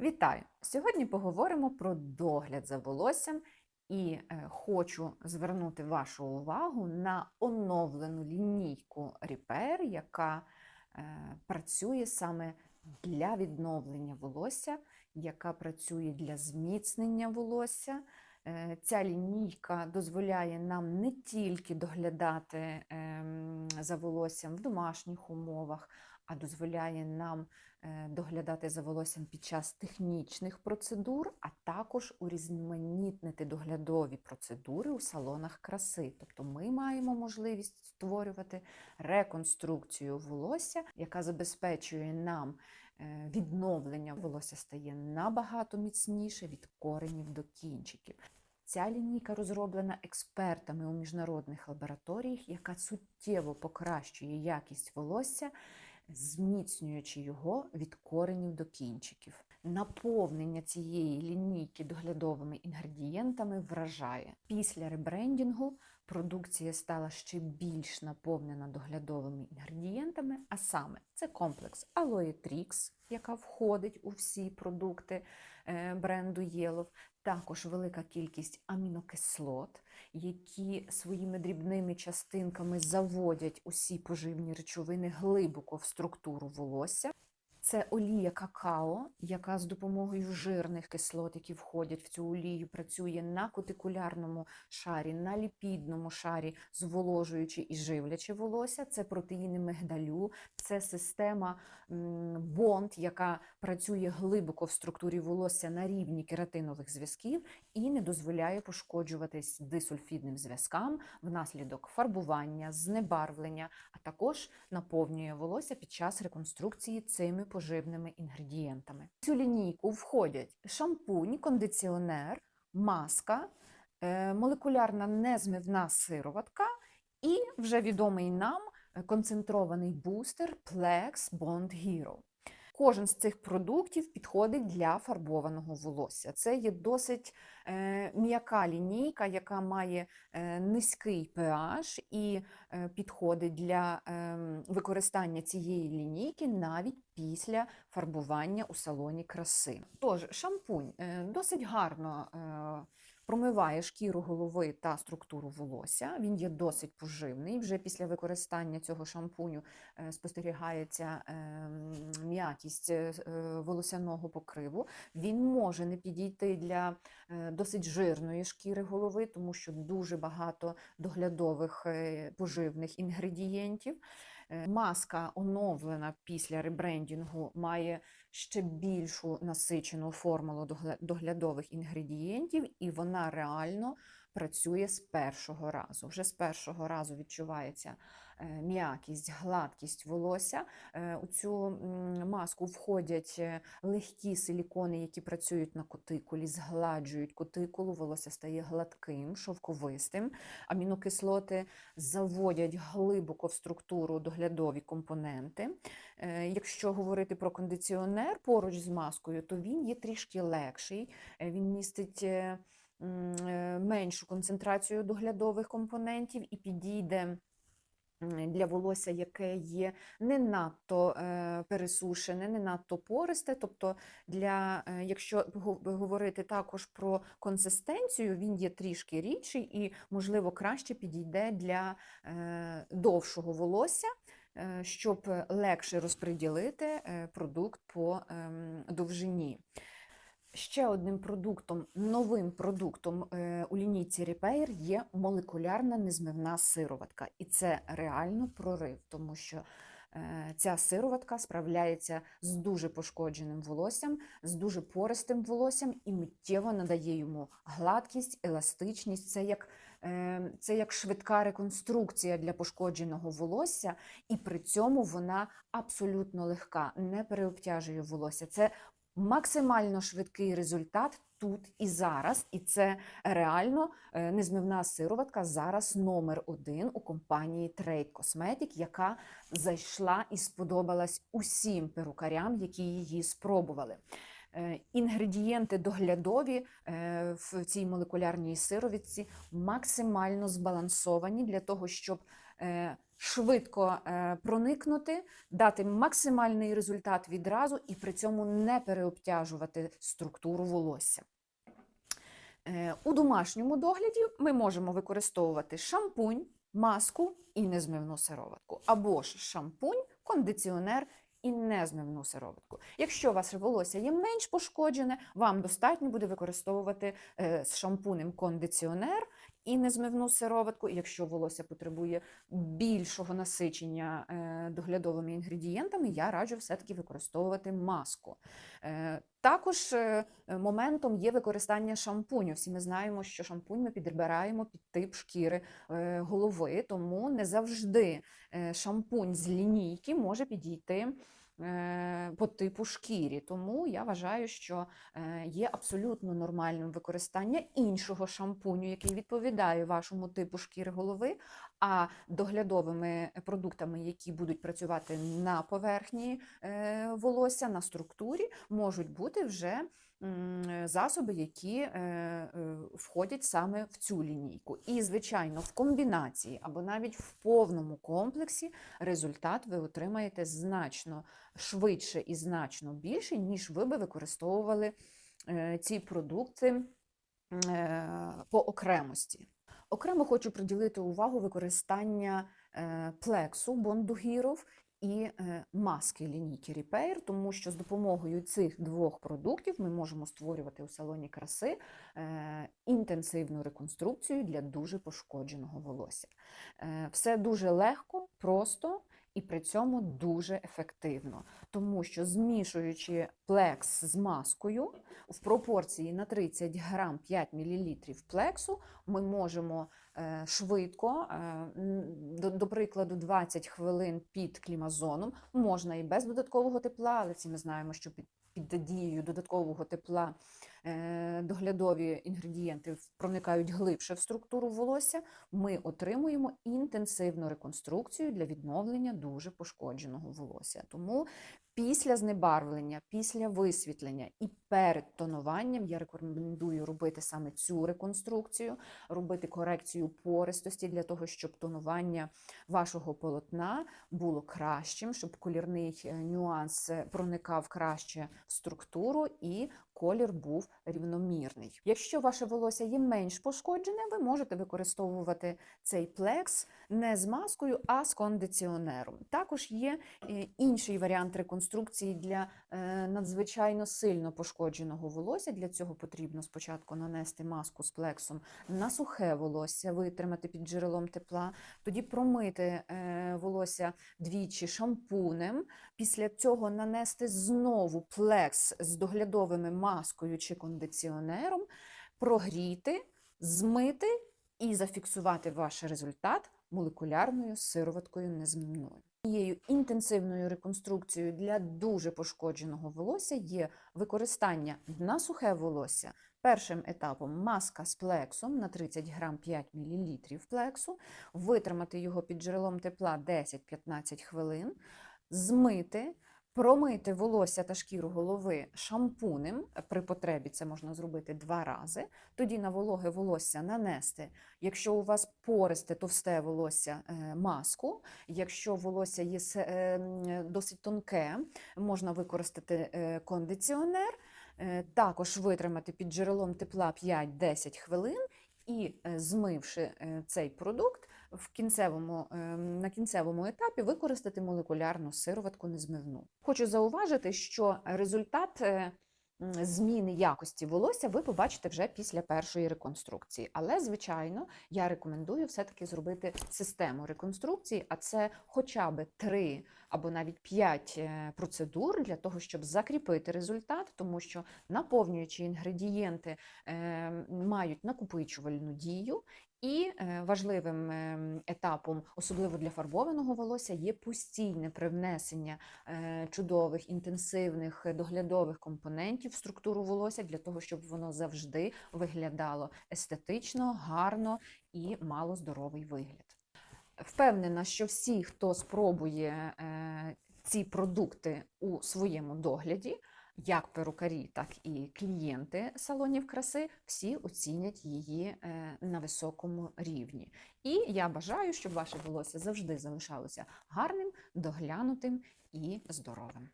Вітаю! Сьогодні поговоримо про догляд за волоссям і е, хочу звернути вашу увагу на оновлену лінійку Repair, яка е, працює саме для відновлення волосся, яка працює для зміцнення волосся. Е, Ця лінійка дозволяє нам не тільки доглядати ем, за волоссям в домашніх умовах, а дозволяє нам е, доглядати за волоссям під час технічних процедур, а також урізноманітнити доглядові процедури у салонах краси. Тобто ми маємо можливість створювати реконструкцію волосся, яка забезпечує нам е, відновлення волосся стає набагато міцніше від коренів до кінчиків. Ця лінійка розроблена експертами у міжнародних лабораторіях, яка суттєво покращує якість волосся, зміцнюючи його від коренів до кінчиків. Наповнення цієї лінійки доглядовими інгредієнтами вражає. Після ребрендінгу продукція стала ще більш наповнена доглядовими інгредієнтами, а саме це комплекс Trix, яка входить у всі продукти е, бренду Yellow, також велика кількість амінокислот, які своїми дрібними частинками заводять усі поживні речовини глибоко в структуру волосся. Це олія какао, яка з допомогою жирних кислот, які входять в цю олію, працює на кутикулярному шарі, на ліпідному шарі, зволожуючи і живлячи волосся. Це протеїни мигдалю, це система бонд, яка працює глибоко в структурі волосся на рівні кератинових зв'язків і не дозволяє пошкоджуватись дисульфідним зв'язкам внаслідок фарбування, знебарвлення, а також наповнює волосся під час реконструкції цими поживними інгредієнтами. В цю лінійку входять шампунь, кондиціонер, маска, е, молекулярна незмивна сироватка і вже відомий нам концентрований бустер Plex Bond Hero. Кожен з цих продуктів підходить для фарбованого волосся. Це є досить е, м'яка лінійка, яка має е, низький pH і е, підходить для е, використання цієї лінійки навіть після фарбування у салоні краси. Тож, шампунь е, досить гарно. Е, Промиває шкіру голови та структуру волосся. Він є досить поживний. Вже після використання цього шампуню е, спостерігається е, м'якість е, волосяного покриву. Він може не підійти для досить жирної шкіри голови, тому що дуже багато доглядових поживних інгредієнтів. Маска оновлена після ребрендінгу має ще більшу насичену формулу доглядових інгредієнтів, і вона реально працює з першого разу. Вже з першого разу відчувається е, м'якість, гладкість волосся. Е, у цю маску входять е, легкі силікони, які працюють на кутикулі, згладжують кутикулу, волосся стає гладким, шовковистим. Амінокислоти заводять глибоко в структуру доглядові компоненти. Якщо говорити про кондиціонер поруч з маскою, то він є трішки легший, він містить. Е, меншу концентрацію доглядових компонентів і підійде. Для волосся, яке є не надто е, пересушене, не надто пористе. Тобто, для, е, якщо говорити також про консистенцію, він є трішки рідший і, можливо, краще підійде для довшого волосся, щоб легше розподілити продукт по ем, довжині. Ще одним продуктом, новим продуктом е, у лінійці Repair є молекулярна незмивна сироватка. І це реально прорив, тому що е, ця сироватка справляється з дуже пошкодженим волоссям, з дуже пористим волоссям і миттєво надає йому гладкість, еластичність. Це як е, це як швидка реконструкція для пошкодженого волосся, і при цьому вона абсолютно легка, не переобтяжує волосся. Це максимально швидкий результат тут і зараз, і це реально е, незмивна сироватка зараз номер один у компанії Trade Cosmetic, яка зайшла і сподобалась усім перукарям, які її спробували. Е, інгредієнти доглядові е, в цій молекулярній сироватці максимально збалансовані для того, щоб швидко е, проникнути, дати максимальний результат відразу і при цьому не переобтяжувати структуру волосся. Е, У домашньому догляді ми можемо використовувати шампунь, маску і незмивну сироватку, або ж шампунь, кондиціонер і незмивну сироватку. Якщо вас волосся є менш пошкоджене, вам достатньо буде використовувати е, з шампунем кондиціонер і незмивну сироватку. Якщо волосся потребує більшого насичення е, доглядовими інгредієнтами, я раджу все-таки використовувати маску. Е, Також е, моментом є використання шампуню. Всі ми знаємо, що шампунь ми підбираємо під тип шкіри голови, тому не завжди шампунь з лінійки може підійти по типу шкірі. Тому я вважаю, що е, є абсолютно нормальним використання іншого шампуню, який відповідає вашому типу шкіри голови. А доглядовими продуктами, які будуть працювати на поверхні е, волосся, на структурі, можуть бути вже засоби, які е, е, входять саме в цю лінійку. І, звичайно, в комбінації або навіть в повному комплексі результат ви отримаєте значно швидше і значно більше, ніж ви би використовували ці продукти по окремості. Окремо хочу приділити увагу використання е, плексу бондугіров і е, маски лінійки Repair, тому що з допомогою цих двох продуктів ми можемо створювати у салоні краси е, інтенсивну реконструкцію для дуже пошкодженого волосся. Все дуже легко, просто. І при цьому дуже ефективно, тому що змішуючи плекс з маскою в пропорції на 30 грам 5 мл плексу, ми можемо е, швидко, е, до, до прикладу, 20 хвилин під клімазоном, можна і без додаткового тепла, але всі ми знаємо, що під, під дією додаткового тепла доглядові інгредієнти проникають глибше в структуру волосся, ми отримуємо інтенсивну реконструкцію для відновлення дуже пошкодженого волосся. Тому після знебарвлення, після висвітлення і перед тонуванням я рекомендую робити саме цю реконструкцію, робити корекцію пористості для того, щоб тонування вашого полотна було кращим, щоб колірний е, нюанс е, проникав краще в структуру і колір був рівномірний. Якщо ваше волосся є менш пошкоджене, ви можете використовувати цей плекс не з маскою, а з кондиціонером. Також є е, інший варіант реконструкції для надзвичайно сильно пошкодженого волосся. Для цього потрібно спочатку нанести маску з плексом на сухе волосся, витримати під джерелом тепла, тоді промити е, волосся двічі шампунем. Після цього нанести знову плекс з доглядовими маскою чи кондиціонером, прогріти, змити і зафіксувати ваш результат молекулярною сироваткою незмінною. Цією інтенсивною реконструкцією для дуже пошкодженого волосся є використання на сухе волосся. Першим етапом маска з плексом на 30 грам 5 мл плексу, витримати його під джерелом тепла 10-15 хвилин, змити, промити волосся та шкіру голови шампунем. При потребі це можна зробити два рази. Тоді на вологе волосся нанести, якщо у вас пористе товсте волосся, е, маску. Якщо волосся є е, досить тонке, можна використати е, кондиціонер. Е, Також витримати під джерелом тепла 5-10 хвилин і, е, змивши е, цей продукт, в кінцевому, е, на кінцевому етапі використати молекулярну сироватку незмивну. Хочу зауважити, що результат е, зміни якості волосся ви побачите вже після першої реконструкції. Але, звичайно, я рекомендую все-таки зробити систему реконструкції, а це хоча б три або навіть 5 процедур для того, щоб закріпити результат, тому що наповнюючі інгредієнти е, мають накопичувальну дію. І е, важливим е, етапом, особливо для фарбованого волосся, є постійне привнесення е, чудових інтенсивних е, доглядових компонентів в структуру волосся для того, щоб воно завжди виглядало естетично, гарно і мало здоровий вигляд. Впевнена, що всі, хто спробує е, ці продукти у своєму догляді, як перукарі, так і клієнти салонів краси всі оцінять її е, на високому рівні. І я бажаю, щоб ваше волосся завжди залишалося гарним, доглянутим і здоровим.